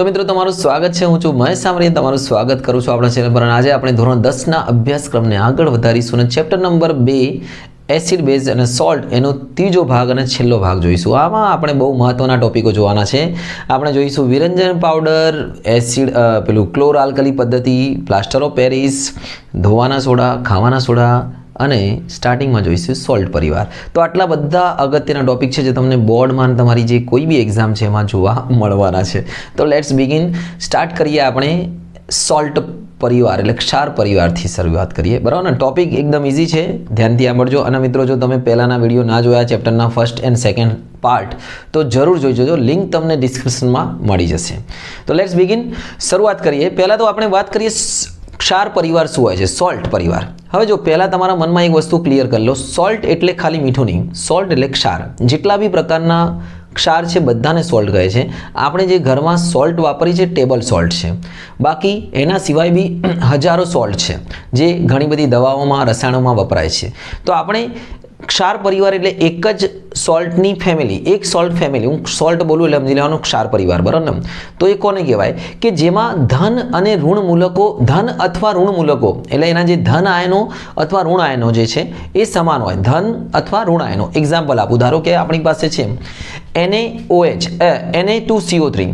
તો મિત્રો, તમારું સ્વાગત છે. હું છું મહેશ સામરીયા. તમારું સ્વાગત કરું છું આપણા ચેનલ પર. આજે આપણે ધોરણ દસના અભ્યાસક્રમને આગળ વધારીશું અને ચેપ્ટર નંબર બે, એસિડ બેઝ અને સોલ્ટ, એનો ત્રીજો ભાગ અને છેલ્લો ભાગ જોઈશું. આમાં આપણે બહુ મહત્ત્વના ટોપિકો જોવાના છે. આપણે જોઈશું વિરંજન પાવડર, એસિડ પેલું ક્લોર આલ્કલી પદ્ધતિ, પ્લાસ્ટર ઓફ પેરિસ, ધોવાના સોડા, ખાવાના સોડા અને સ્ટાર્ટિંગમાં જોઈશું સોલ્ટ પરિવાર. તો આટલા બધા અગત્યના ટોપિક છે જે તમને બોર્ડમાં તમારી જે કોઈ બી એક્ઝામ છે એમાં જોવા મળવાના છે. તો લેટ્સ બિગિન સ્ટાર્ટ કરીએ આપણે સોલ્ટ પરિવાર, એટલે ક્ષાર પરિવારથી શરૂઆત કરીએ. બરાબર ને? ટોપિક એકદમ ઇઝી છે. ધ્યાનથી સાંભળજો. અને મિત્રો, જો તમે પહેલાંના વીડિયો ના જોયા ચેપ્ટરના ફર્સ્ટ એન્ડ સેકન્ડ પાર્ટ તો જરૂર જોઈ જોજો. લિંક તમને ડિસ્ક્રિપ્શનમાં મળી જશે. તો લેટ્સ બિગિન શરૂઆત કરીએ. પહેલાં તો આપણે વાત કરીએ ક્ષાર પરિવાર શું હોય છે? સોલ્ટ પરિવાર. હવે જો પહેલાં તમારા મનમાં એક વસ્તુ ક્લિયર કરી લો. સોલ્ટ એટલે ખાલી મીઠું નહીં. સોલ્ટ એટલે ક્ષાર. જેટલા બી પ્રકારના ક્ષાર છે બધાને સોલ્ટ કહે છે. આપણે જે ઘરમાં સોલ્ટ વાપરી છે, ટેબલ સોલ્ટ છે. બાકી એના સિવાય બી હજારો સોલ્ટ છે, જે ઘણી બધી દવાઓમાં, રસાયણોમાં વપરાય છે. તો આપણે ક્ષાર પરિવાર એટલે એક જ સોલ્ટની ફેમિલી એક સોલ્ટ ફેમિલી હું સોલ્ટ બોલું એટલે સમજી લેવાનું ક્ષાર પરિવાર, બરાબર તો એ કોને કહેવાય? કે જેમાં ધન અને ઋણ મૂલકો, ધન અથવા ઋણ મૂલકો, એટલે એના જે ધન આયનો અથવા ઋણ આયનો જે છે, એ સમાન હોય. ધન અથવા ઋણ આયનો. એક્ઝામ્પલ આપું. ધારો કે આપણી પાસે છે એને ઓએચ એને ટુ સીઓ થ્રી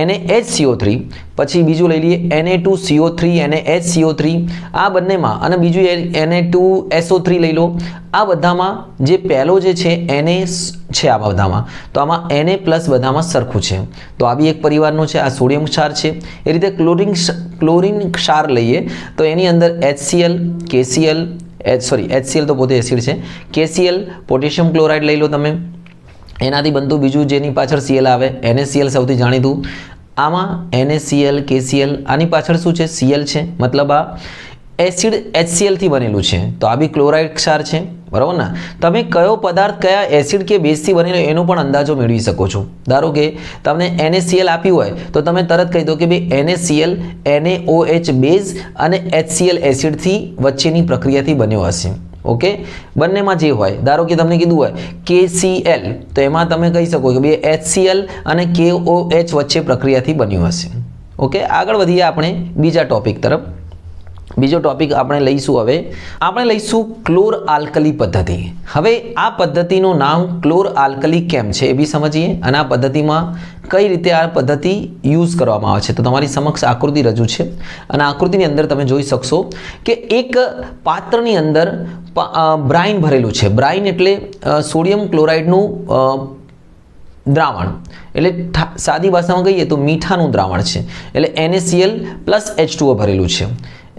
એને એચ સીઓ થ્રી પછી બીજું લઈ લઈએ એને ટુ સીઓ થ્રી એને એચ સીઓ થ્રી આ બંનેમાં અને બીજું એને ટુ એસઓ થ્રી લઈ લો. આ બધામાં જે પહેલો જે છે એને છે આ બધામાં. તો આમાં એને પ્લસ બધામાં સરખું છે. તો આ બી એક પરિવારનું છે, આ સોડિયમ ક્ષાર છે. એ રીતે ક્લોરિન ક્લોરિન ક્ષાર લઈએ, તો એની અંદર HCL KCL H sorry HCL તો પોતે એસિડ છે. કેસીએલ પોટેશિયમ ક્લોરાઇડ લઈ લો તમે. એનાથી બનતું બીજું જેની પાછળ સીએલ આવે એનએસસીએલ સૌથી જાણીતું. આમાં એનએસસીએલ કેસીએલ આની પાછળ શું છે? સીએલ છે. મતલબ આ એસિડ એચસીએલથી બનેલું છે. તો આ બી ક્લોરાઇડ ક્ષાર છે. બરાબર ને? તમે કયો પદાર્થ, કયા એસિડ કે બેઝથી બનેલો એનો પણ અંદાજો મેળવી શકો છો. ધારો કે તમને એનએસીએલ આપ્યું હોય, તો તમે તરત કહી દો કે ભાઈ એનએસીએલ એનએઓએચ બેઝ અને એચસીએલ એસિડથી વચ્ચેની પ્રક્રિયાથી બન્યો હશે. ઓકે? બંનેમાં જે હોય, ધારો કે તમને કીધું હોય KCl તો એમાં તમે કહી શકો કે ભાઈ એચસીએલ અને KOH વચ્ચે પ્રક્રિયાથી બન્યું હશે. ઓકે? આગળ વધીએ આપણે બીજા ટોપિક તરફ. બીજો ટોપિક આપણે લઈશું હવે. આપણે લઈશું ક્લોર આલ્કલી પદ્ધતિ. હવે આ પદ્ધતિનું નામ ક્લોર આલ્કલી કેમ છે એ બી સમજીએ અને આ પદ્ધતિમાં કઈ રીતે આ પદ્ધતિ યુઝ કરવામાં આવે છે. તો તમારી સમક્ષ આકૃતિ રજૂ છે. અને આકૃતિની અંદર તમે જોઈ શકશો કે એક પાત્રની અંદર બ્રાઇન ભરેલું છે. બ્રાઇન એટલે સોડિયમ ક્લોરાઇડનું દ્રાવણ. એટલે સાદી ભાષામાં કહીએ તો મીઠાનું દ્રાવણ છે. એટલે એનએસીએલ પ્લસ એચ ભરેલું છે.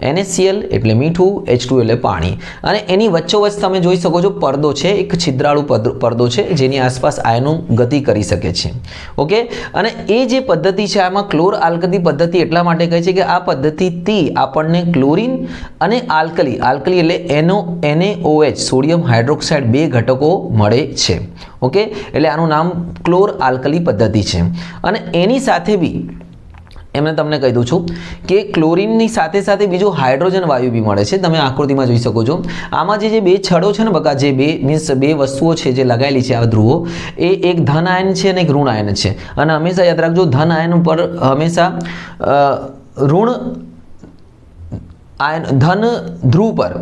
NaCl એટલે મીઠું એચ એટલે પાણી. અને એની વચ્ચોવચ્ચ તમે જોઈ શકો છો પડદો છે, એક છિદ્રાળુ પડદો છે, જેની આસપાસ આયનો ગતિ કરી શકે છે. ઓકે? અને એ જે પદ્ધતિ છે, આમાં ક્લોર આલ્કલી પદ્ધતિ એટલા માટે કહે છે કે આ પદ્ધતિથી આપણને ક્લોરિન અને આલ્કલી આલ્કલી એટલે એનો એનએઓએચ સોડિયમ હાઇડ્રોક્સાઇડ બે ઘટકો મળે છે. ઓકે? એટલે આનું નામ ક્લોર આલ્કલી પદ્ધતિ છે. અને એની સાથે બી એમને તમને કહી દઉં છું કે ક્લોરિનની સાથે સાથે બીજું હાઇડ્રોજન વાયુ બી મળે છે. તમે આકૃતિમાં જોઈ શકો છો. આમાં જે જે બે છડો છે ને બકા, જે બે મીન્સ બે વસ્તુઓ છે જે લગાવેલી છે આ ધ્રુવો, એ એક ધન આયન છે અને એક ઋણ આયન છે. અને હંમેશા યાદ રાખજો, ધન આયન ઉપર હંમેશા ઋણ આયન, ધન ધ્રુવ પર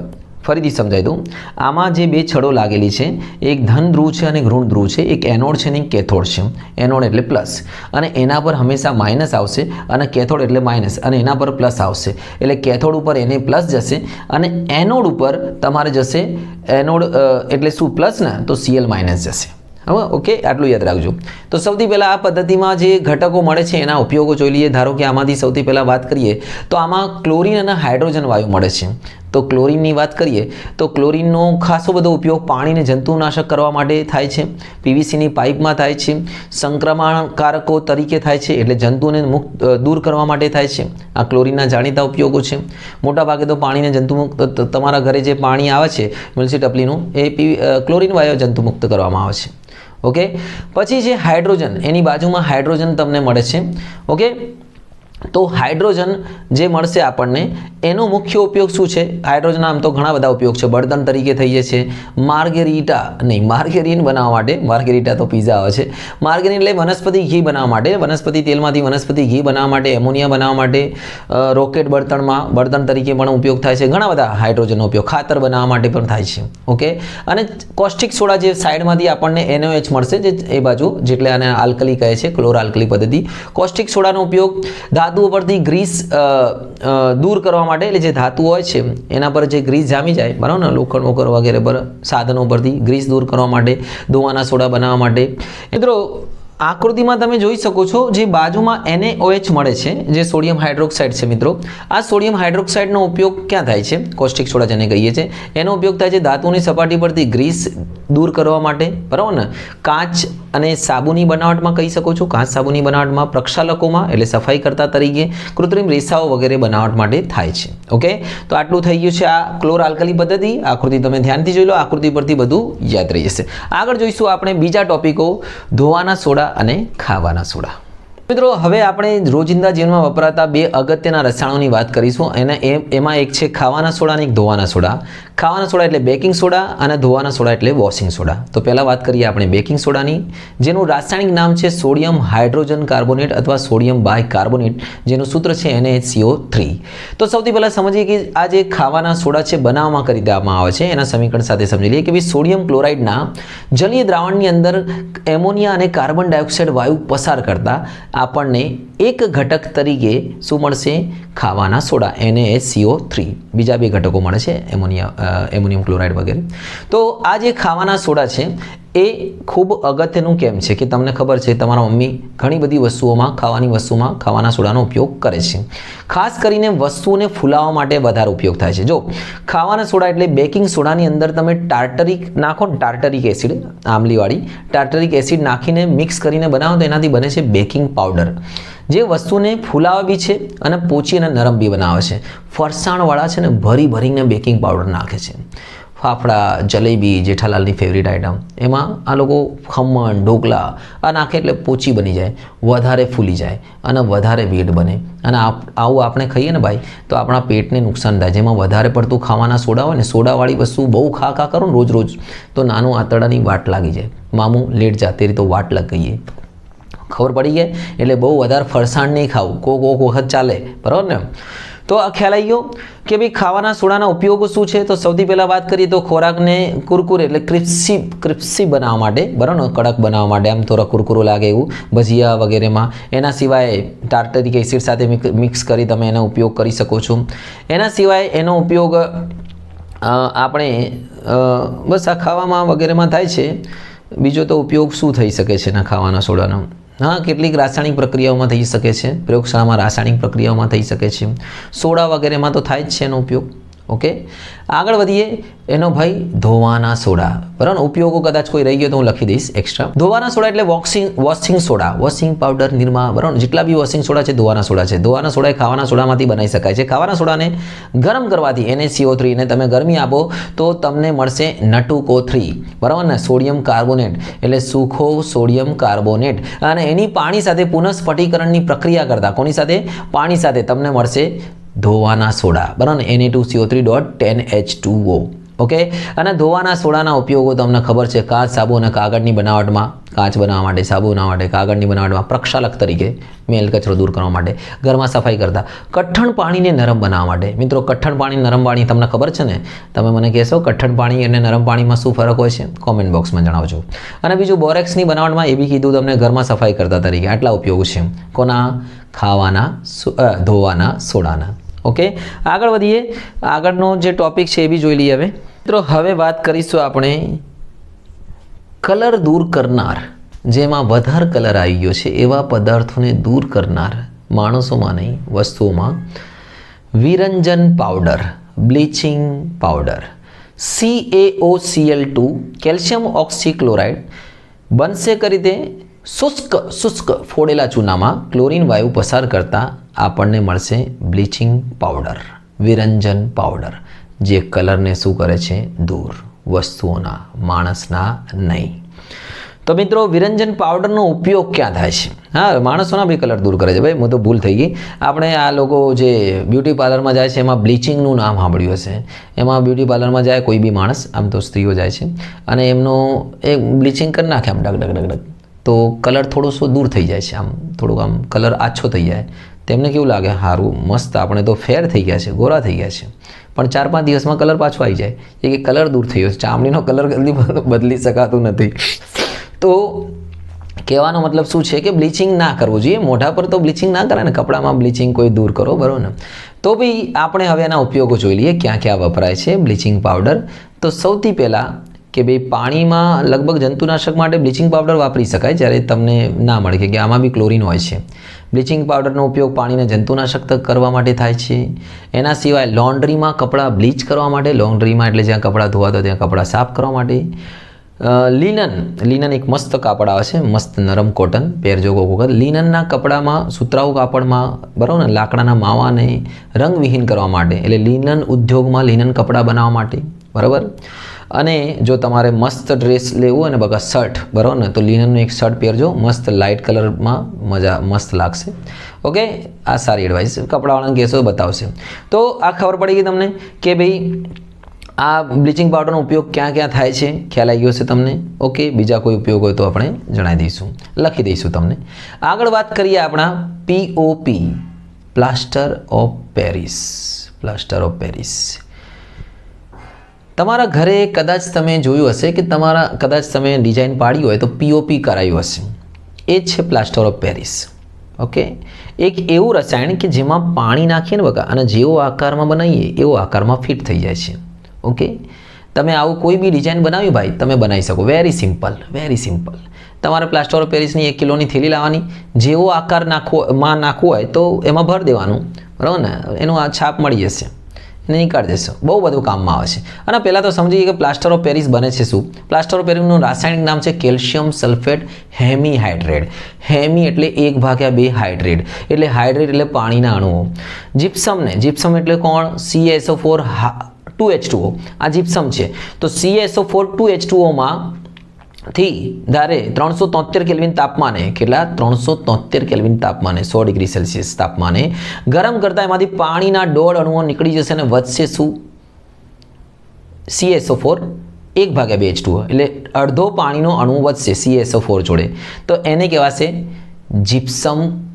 ફરીથી સમજાવી દઉં. આમાં જે બે છડો લાગેલી છે, એક ધન ધ્રુવ છે અને ઋણ ધ્રુવ છે, એક એનોડ છે અને કેથોડ છે. એનોડ એટલે પ્લસ અને એના પર હંમેશા માઇનસ આવશે અને કેથોડ એટલે માઇનસ અને એના પર પ્લસ આવશે. એટલે કેથોડ ઉપર એને પ્લસ જશે અને એનોડ ઉપર તમારે જશે એનોડ એટલે શું પ્લસ ને? તો સીએલ માઇનસ જશે. હવે ઓકે આટલું યાદ રાખજો. તો સૌથી પહેલાં આ પદ્ધતિમાં જે ઘટકો મળે છે, એના ઉપયોગો જોઈ લઈએ. ધારો કે આમાંથી સૌથી પહેલાં વાત કરીએ, તો આમાં ક્લોરિન અને હાઇડ્રોજન વાયુ મળે છે. તો ક્લોરિનની વાત કરીએ તો ક્લોરિનનો ખાસો બધો ઉપયોગ પાણીને જંતુનાશક કરવા માટે થાય છે. પીવીસીની પાઇપમાં થાય છે. સંક્રમણકારકો તરીકે થાય છે એટલે જંતુને મુક્ત દૂર કરવા માટે થાય છે. આ ક્લોરિનના જાણીતા ઉપયોગો છે. મોટાભાગે તો પાણીને જંતુમુક્ત તમારા ઘરે જે પાણી આવે છે મ્યુનિસિપલ ટપલીનું એ પી અ, ક્લોરિન વાયુ જંતુમુક્ત કરવામાં આવે છે. ઓકે? પછી છે હાઇડ્રોજન એની બાજુમાં હાઇડ્રોજન તમને મળે છે. ઓકે? તો હાઇડ્રોજન જે મળશે આપણને, એનો મુખ્ય ઉપયોગ શું છે? હાઇડ્રોજન આમ તો ઘણા બધા ઉપયોગ છે. બળતણ તરીકે થઈએ છે. માર્ગેરીટા નહીં, માર્ગેરીન બનાવવા માટે, માર્ગેરીટા તો પીઝા આવે છે. માર્ગેરીન એટલે વનસ્પતિ ઘી બનાવવા માટે, વનસ્પતિ તેલમાંથી વનસ્પતિ ઘી બનાવવા માટે, એમોનિયા બનાવવા માટે રોકેટ બળતણમાં, બળતણ તરીકે પણ ઉપયોગ થાય છે. ઘણા બધા હાઇડ્રોજનનો ઉપયોગ ખાતર બનાવવા માટે પણ થાય છે. ઓકે? અને કોસ્ટિક સોડા જે સાઈડમાંથી આપણને એનઓએચ મળશે, જે એ બાજુ, જેટલે આને આલ્કલી કહે છે ક્લોર આલ્કલી પદ્ધતિ. કોસ્ટિક સોડાનો ઉપયોગ ધાતુઓ પરથી ગ્રીસ દૂર કરવા માટે એટલે જે ધાતુ હોય છે, એના પર જે ગ્રીસ જામી જાય, બરાબર ને? લોખંડ વોકર વગેરે પર સાધનો પરથી ગ્રીસ દૂર કરવા માટે ધોવાના સોડા બનાવવા માટે. મિત્રો, આકૃતિમાં તમે જોઈ શકો છો જે બાજુમાં NaOH મળે છે, જે સોડિયમ હાઇડ્રોક્સાઇડ છે મિત્રો. આ સોડિયમ હાઇડ્રોક્સાઇડનો ઉપયોગ ક્યાં થાય છે? કોસ્ટિક સોડા જેને કહીએ છીએ એનો ઉપયોગ થાય છે ધાતુની સપાટી પરથી ગ્રીસ દૂર કરવા માટે, બરાબર ને? કાચ અને સાબુની બનાવટમાં કહી શકો છો. કાચ સાબુની બનાવટમાં પ્રક્ષાલકોમાં, એટલે સફાઈ કરતા તરીકે, કૃત્રિમ રેસાઓ વગેરે બનાવટ માટે થાય છે. ઓકે? તો આટલું થઈ ગયું છે આ ક્લોર આલ્કલી પદ્ધતિ આકૃતિ તમે ધ્યાનથી જોઈ લો. આકૃતિ પરથી બધું યાદ રહી જશે. આગળ જોઈશું આપણે બીજા ટોપિકો, ધોવાના સોડા અને ખાવાના સોડા. મિત્રો, હવે આપણે રોજિંદા જીવનમાં વપરાતા બે અગત્યના રસાયણોની વાત કરીશું. એ- એમાં એક છે ખાવાના સોડા અને એક ધોવાના સોડા. ખાવાના સોડા એટલે બેકિંગ સોડા અને ધોવાના સોડા એટલે વોશિંગ સોડા. તો પહેલાં વાત કરીએ આપણે બેકિંગ સોડાની. જેનું રાસાયણિક નામ છે સોડિયમ હાઇડ્રોજન કાર્બોનેટ અથવા સોડિયમ બાય કાર્બોનેટ જેનું સૂત્ર છે NaCO3 થ્રી. તો સૌથી પહેલાં સમજીએ કે આ જે ખાવાના સોડા છે બનાવવામાં કરી દેવામાં આવે છે. એના સમીકરણ સાથે સમજી લઈએ કે ભાઈ સોડિયમ ક્લોરાઇડના જલીય દ્રાવણની અંદર એમોનિયા અને કાર્બન ડાયોક્સાઇડ વાયુ પસાર કરતા આપણને એક ઘટક તરીકે શું મળશે? ખાવાના સોડા એને સીઓ થ્રી. બીજા બે ઘટકો મળે છે, એમોનિયા એમોનિયમ ક્લોરાઇડ વગેરે. તો આ જે ખાવાના સોડા છે એ ખૂબ અગત્યનું કેમ છે કે તમને ખબર છે તમારા મમ્મી ઘણી બધી વસ્તુઓમાં, ખાવાની વસ્તુમાં ખાવાના સોડાનો ઉપયોગ કરે છે. ખાસ કરીને વસ્તુઓને ફૂલાવવા માટે વધારે ઉપયોગ થાય છે. જો, ખાવાના સોડા એટલે બેકિંગ સોડાની અંદર તમે ટાર્ટરિક નાખો ટાર્ટરિક એસિડ આમલીવાળી ટાર્ટરિક એસિડ નાખીને મિક્સ કરીને બનાવો તો એનાથી બને છે બેકિંગ પાવડર. જે વસ્તુને ફૂલાવે છે અને પોચી અને નરમ બી બનાવે છે. ફરસાણવાળા છે ને ભરી ભરીને બેકિંગ પાવડર નાખે છે. ફાફડા, જલેબી, જેઠાલાલની ફેવરિટ આઈટમ એમાં આ લોકો ખમણ, ઢોકલા, આ નાખે એટલે પોચી બની જાય, વધારે ફૂલી જાય અને વધારે વેટ બને. અને આવું આપણે ખાઈએ ને ભાઈ, તો આપણા પેટને નુકસાન થાય. જેમાં વધારે પડતું ખાવાના સોડા હોય ને, સોડાવાળી વસ્તુ બહુ ખા ખા કરો ને રોજ રોજ, તો નાનું આંતરડાની વાટ લાગી જાય. મામું લેટ જાતે તો વાટ લગાઈએ. ખબર પડી ગઈ? એટલે બહુ વધારે ફરસાણ નહીં ખાવું. કોક કોક વખત ચાલે. બરાબર ને? તો આ ખ્યાલ આવી ગયો કે ભાઈ ખાવાના સોડાના ઉપયોગો શું છે? તો સૌથી પહેલાં વાત કરીએ તો ખોરાકને કુરકુરે એટલે ક્રિપ્સી ક્રિપ્સી બનાવવા માટે, બરાબર કડક બનાવવા માટે, આમ થોડા કુરકુરો લાગે એવું, ભજીયા વગેરેમાં. એના સિવાય ટાર્ટરિક એસિડ સાથે મિક- મિક્સ કરી તમે એનો ઉપયોગ કરી શકો છો. એના સિવાય એનો ઉપયોગ આપણે બસ આ ખાવામાં વગેરેમાં થાય છે. બીજો તો ઉપયોગ શું થઈ શકે છે એના ખાવાના સોડાનો? હા, કેટલીક રાસાયણિક પ્રક્રિયાઓમાં થઈ શકે છે. પ્રયોગશાળામાં રાસાયણિક પ્રક્રિયાઓમાં થઈ શકે છે. સોડા વગેરેમાં તો થાય જ છે એનો ઉપયોગ. ઓકે આગળ વધીએ. એનો ભાઈ ધોવાના સોડા. બરાબર? ઉપયોગો કદાચ કોઈ રહી ગયો તો હું લખી દઈશ એક્સ્ટ્રા ધોવાના સોડા એટલે washing washing soda washing powder Nirma, બરાબર? જેટલા બી વોશિંગ સોડા છે, ધોવાના સોડા છે. ધોવાના સોડા એ ખાવાના સોડામાંથી બનાવી શકાય છે. ખાવાના સોડાને ગરમ કરવાથી એને સીઓ થ્રીને તમે ગરમી આપો તો તમને મળશે નટુકો થ્રી બરાબર ને? સોડિયમ કાર્બોનેટ એટલે સુખો સોડિયમ કાર્બોનેટ અને એની પાણી સાથે પુનઃસ્ફટીકરણની પ્રક્રિયા કરતા, કોની સાથે? પાણી સાથે તમને મળશે ધોવાના સોડા. બરાબર એની two CO three dot ten H two O okay અને ધોવાના સોડાના ઉપયોગો તમને ખબર છે કાચ, સાબુ અને કાગળની બનાવટમાં, કાચ બનાવવા માટે, સાબુ બનાવવા માટે, કાગળની બનાવટમાં પ્રક્ષાલક તરીકે મેલ કચરો દૂર કરવા માટે, ઘરમાં સફાઈ કરતા, કઠણ પાણીને નરમ બનાવવા માટે. મિત્રો, કઠણ પાણી, નરમ પાણી તમને ખબર છે ને? તમે મને કહેશો કઠણ પાણી અને નરમ પાણીમાં શું ફરક હોય છે? કોમેન્ટ બોક્સમાં જણાવજો. અને બીજું, બોરેક્સની બનાવટમાં એ બી કીધું તમને ઘરમાં સફાઈ કરતા તરીકે આટલા ઉપયોગ છે. કોના? ખાવાના ધોવાના સોડાના. ઓકે આગળ વધીએ. આગળનો જે ટોપિક છે એ બી જોઈ લઈએ હવે. મિત્રો, હવે વાત કરીશું આપણે કલર દૂર કરનાર, જેમાં વધારે કલર આવી ગયો છે, એવા પદાર્થોને દૂર કરનાર માણસોમાં નહીં, વસ્તુઓમાં. વિરંજન powder bleaching powder C A O CL two calcium oxychloride. બનશે કરી રીતે? શુષ્ક શુષ્ક ફોડેલા ચૂનામાં ક્લોરીન વાયુ પસાર કરતા આપણને મળશે બ્લીચિંગ પાવડર, વિરંજન પાવડર, જે કલરને શું કરે છે? દૂર, વસ્તુઓના, માણસના નહીં. તો મિત્રો, વિરંજન પાવડરનો ઉપયોગ ક્યાં થાય છે? હા, માણસોના બી કલર દૂર કરે છે. ભાઈ, હું તો ભૂલ થઈ ગઈ. આપણે આ લોકો જે બ્યુટી પાર્લરમાં જાય છે, એમાં બ્લીચિંગનું નામ સાંભળ્યું હશે. એમાં બ્યુટી પાર્લરમાં જાય કોઈ બી માણસ, આમ તો સ્ત્રીઓ જાય છે, અને એમનો એ બ્લીચિંગ કરી નાખે આમ, ડગ ડગ ડગ ડગ. તો કલર થોડો સો દૂર થઈ જાય છે, આમ થોડુંક આમ કલર આછો થઈ જાય. તેમને કેવું લાગે? સારું મસ્ત, આપણે તો ફેર થઈ ગયા છે ગોરા થઈ ગયા છે પણ ચાર પાંચ દિવસમાં કલર પાછો આવી જાય. એ કે કલર દૂર થઈ ગયો છે. ચામડીનો કલર જલ્દી બદલી શકાતું નથી. તો કહેવાનો મતલબ શું છે કે બ્લીચિંગ ના કરવું જોઈએ. મોઢા પર તો બ્લીચિંગ ના કરે ને, કપડામાં બ્લીચિંગ કોઈ દૂર કરો, બરાબર ને? તો બી આપણે હવે એના ઉપયોગો જોઈ લઈએ, ક્યાં ક્યાં વપરાય છે બ્લીચિંગ પાવડર તો સૌથી પહેલાં કે ભાઈ પાણીમાં લગભગ જંતુનાશક માટે બ્લીચિંગ પાવડર વાપરી શકાય, જ્યારે તમને ના મળે કે આમાં બી ક્લોરિન હોય છે. બ્લીચિંગ પાવડરનો ઉપયોગ પાણીને જંતુનાશક કરવા માટે થાય છે. એના સિવાય લોન્ડ્રીમાં કપડાં બ્લીચ કરવા માટે, લોન્ડ્રીમાં એટલે જ્યાં કપડાં ધોવાતા ત્યાં કપડાં સાફ કરવા માટે. લિનન લિનન એક મસ્ત કાપડ આવે છે, મસ્ત નરમ કોટન પહેરજો કોક વખત લિનનના કપડામાં સુતરાઉ કાપડમાં, બરાબર ને, લાકડાના માવાને રંગવિહીન કરવા માટે. એટલે લિનન ઉદ્યોગમાં લિનન કપડાં બનાવવા માટે, બરાબર? અને જો તમારે મસ્ત ડ્રેસ લેવું અને બગા શર્ટ બરાબર ને, તો લિનનનું એક શર્ટ પહેરજો. મસ્ત લાઇટ કલરમાં મજા, મસ્ત લાગશે. ઓકે આ સારી એડવાઇસ કપડાવાળાને કહેશો, બતાવશે. તો આ ખબર પડી ગઈ તમને કે ભાઈ, આ બ્લીચિંગ પાવડરનો ઉપયોગ ક્યાં ક્યાં થાય છે? ખ્યાલ આવી ગયો છે તમને? ઓકે બીજા કોઈ ઉપયોગ હોય તો આપણે જણાવી દઈશું. લખી દઈશું તમને. આગળ વાત કરીએ આપણા POP plaster of Paris plaster of Paris તમારા ઘરે કદાચ તમે જોયું હશે કે તમારા કદાચ તમે ડિઝાઇન પાડી હોય તો પીઓપી કરાયું હશે. એ જ છે પ્લાસ્ટર ઓફ પેરિસ ઓકે એક એવું રસાયણ કે જેમાં પાણી નાખીએ ને બકા અને જેવો આકારમાં બનાવીએ, એવો આકારમાં ફિટ થઈ જાય છે. ઓકે તમે આવું કોઈ બી ડિઝાઇન બનાવ્યું ભાઈ, તમે બનાવી શકો. વેરી સિમ્પલ વેરી સિમ્પલ તમારે પ્લાસ્ટર ઓફ પેરિસની એક કિલોની થેલી લાવવાની. જેવો આકાર નાખવો, માં નાખવો હોય તો એમાં ભર દેવાનું. બરાબર ને? એનું આ છાપ મળી જશે. નીકાળી દેશો. બહુ બધું કામમાં આવે છે. અને પહેલાં તો સમજીએ કે પ્લાસ્ટર ઓફ પેરિસ બને છે શું? પ્લાસ્ટર ઓફ પેરિસનું રાસાયણિક નામ છે calcium sulphate hemi hydrate hemi એટલે એક ભાગ્યા બે હાઇડ્રેટ એટલે હાઇડ્રેટ એટલે પાણીના અણુઓ. જીપ્સમને જીપ્સમ એટલે કોણ? CSO four two H two O આ જીપ્સમ છે. તો સીએસઓ ફોર ટુ એચ ટુઓમાં થી ધારે ત્રણસો તોતેર કેલ્વિન તાપમાને, કેટલા? ત્રણસો તોતેર કેલ્વિન તાપમાને, સો ડિગ્રી સેલ્સિયસ તાપમાને. ગરમ કરતા એમાંથી પાણીના ડોળ અણુઓ નીકળી જશે અને વધશે શું? સીએસઓ ફોર એક ભાગ્યા બે એચ ટુ એટલે અડધો પાણીનો અણુ વધશે સીએસઓ ફોર જોડે. તો એને કહેવાશે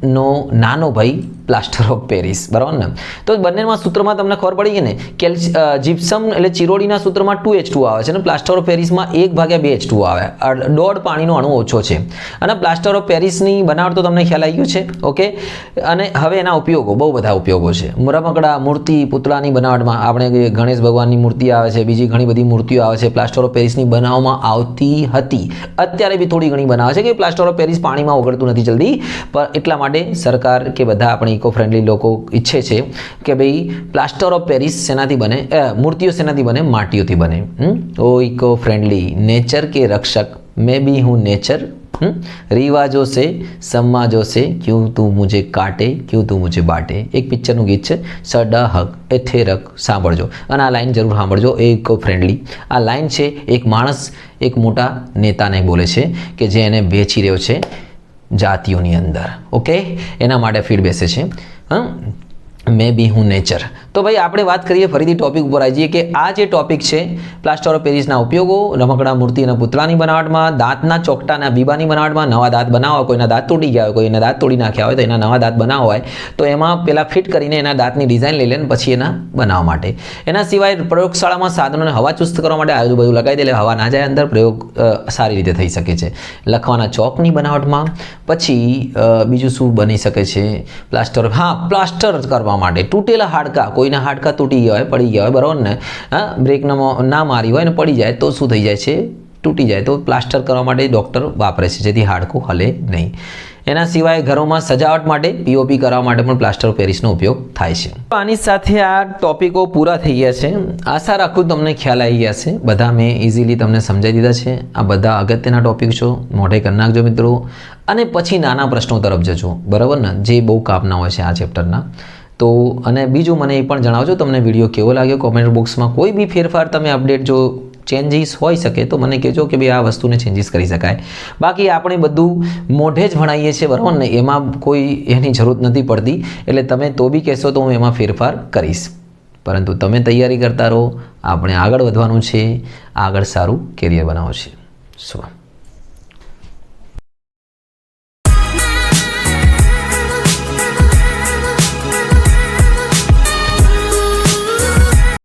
જીપ્સમનો નાનો ભાઈ પ્લાસ્ટર ઓફ પેરિસ બરાબર ને? તો બંનેમાં સૂત્રમાં તમને ખબર પડી ગઈ ને કેલ્સ જીપ્સમ એટલે ચિરોડીના સૂત્રમાં ટુ એચ ટુ આવે છે અને પ્લાસ્ટર ઓફ પેરિસમાં એક ભાગ્યા બે એચ ટુ આવે. દોઢ પાણીનો અણુ ઓછો છે. અને પ્લાસ્ટર ઓફ પેરિસની બનાવટ તો તમને ખ્યાલ આવી ગયો છે, ઓકે? અને હવે એના ઉપયોગો, બહુ બધા ઉપયોગો છે. મુરમકડા, મૂર્તિ, પૂતળાની બનાવટમાં આપણે ગણેશ ભગવાનની મૂર્તિ આવે છે, બીજી ઘણી બધી મૂર્તિઓ આવે છે પ્લાસ્ટર ઓફ પેરિસની બનાવવામાં આવતી હતી. અત્યારે બી થોડી ઘણી બનાવે છે કે પ્લાસ્ટર ઓફ પેરિસ પાણીમાં ઓગળતું નથી જલ્દી એટલા માટે માટે સરકાર કે બધા આપણે ઇકો ફ્રેન્ડલી લોકો ઈચ્છે છે કે ભાઈ પ્લાસ્ટર ઓફ પેરિસ શેનાથી બને મૂર્તિઓ શેનાથી બને, માટીઓથી બને. ઓ ઇકો ફ્રેન્ડલી નેચર કે રક્ષક, મે બી હું નેચર રિવાજો સે, સમાજો સે, ક્યું તું મુજે કાટે, ક્યું તું મુજે બાટે. એક પિક્ચરનું ગીત છે સડ હક સડહક, એથેરક, સાંભળજો. અને આ લાઈન જરૂર સાંભળજો, એ ઇકો ફ્રેન્ડલી આ લાઈન છે, એક માણસ, એક મોટા નેતાને બોલે છે કે જે એને વેચી રહ્યો છે. જાતિઓની અંદર. ઓકે એના માટે ફીડ બેસે છે. હં મે બી હું નેચર. તો ભાઈ આપણે વાત કરીએ ફરીથી ટોપિક ઉપર આવી જઈએ કે આ જે ટોપિક છે પ્લાસ્ટર ઓફ પેરિસના ઉપયોગો, રમકડા મૂર્તિ અને પુતળાની બનાવટમાં, દાંતના ચોકટાના બીબાની બનાવટમાં, નવા દાંત બનાવવા, કોઈના દાંત તૂટી ગયા હોય, કોઈના દાંત તોડી નાખ્યા હોય, તો એના નવા દાંત બનાવવા હોય, તો એમાં પહેલાં ફિટ કરીને એના દાંતની ડિઝાઇન લઈ લે પછી એના બનાવવા માટે. એના સિવાય પ્રયોગશાળામાં સાધનોને હવા ચુસ્ત કરવા માટે આજુબાજુ લગાવી દે, એટલે હવા ના જાય અંદર, પ્રયોગ સારી રીતે થઈ શકે છે. લખવાના ચોકની બનાવટમાં, પછી બીજું શું બની શકે છે? પ્લાસ્ટર હા પ્લાસ્ટર કરવા માટે, તૂટેલા હાડકા કોઈના હાડકા તૂટી ગયા હોય, પડી ગયા હોય, બરાબર ને? હા, બ્રેક ના મારી હોય ને પડી જાય તો શું થઈ જાય છે? તૂટી જાય. તો પ્લાસ્ટર કરવા માટે ડૉક્ટર વાપરે છે, જેથી હાડકું હલે નહીં. એના સિવાય ઘરોમાં સજાવટ માટે પીઓપી કરવા માટે પણ પ્લાસ્ટર પેરિસનો ઉપયોગ થાય છે. આની સાથે આ ટોપિકો પૂરા થઈ ગયા છે. આશા રાખું તમને ખ્યાલ આવી ગયા છે. બધા મેં ઇઝીલી તમને સમજાવી દીધા છે. આ બધા અગત્યના ટોપિક છો. મોઢે કરી નાખજો મિત્રો. અને પછી નાના પ્રશ્નો તરફ જજો. બરાબર ને? જે બહુ કામના હોય છે આ ચેપ્ટરના તો, અને બીજું મને એ પણ જણાવજો, તમને વીડિયો કેવો લાગ્યો? કોમેન્ટ બોક્સમાં કોઈ બી ફેરફાર તમે અપડેટ જો ચેન્જીસ હોઈ શકે, તો મને કહેજો કે ભાઈ આ વસ્તુને ચેન્જીસ કરી શકાય. બાકી આપણે બધું મોઢે જ ભણાવીએ છીએ, બરાબર ને? એમાં કોઈ એની જરૂર નથી પડતી. એટલે તમે તો બી કહેશો તો હું એમાં ફેરફાર કરીશ. પરંતુ તમે તૈયારી કરતા રહો, આપણે આગળ વધવાનું છે, આગળ સારું કેરિયર બનાવો છે. શું?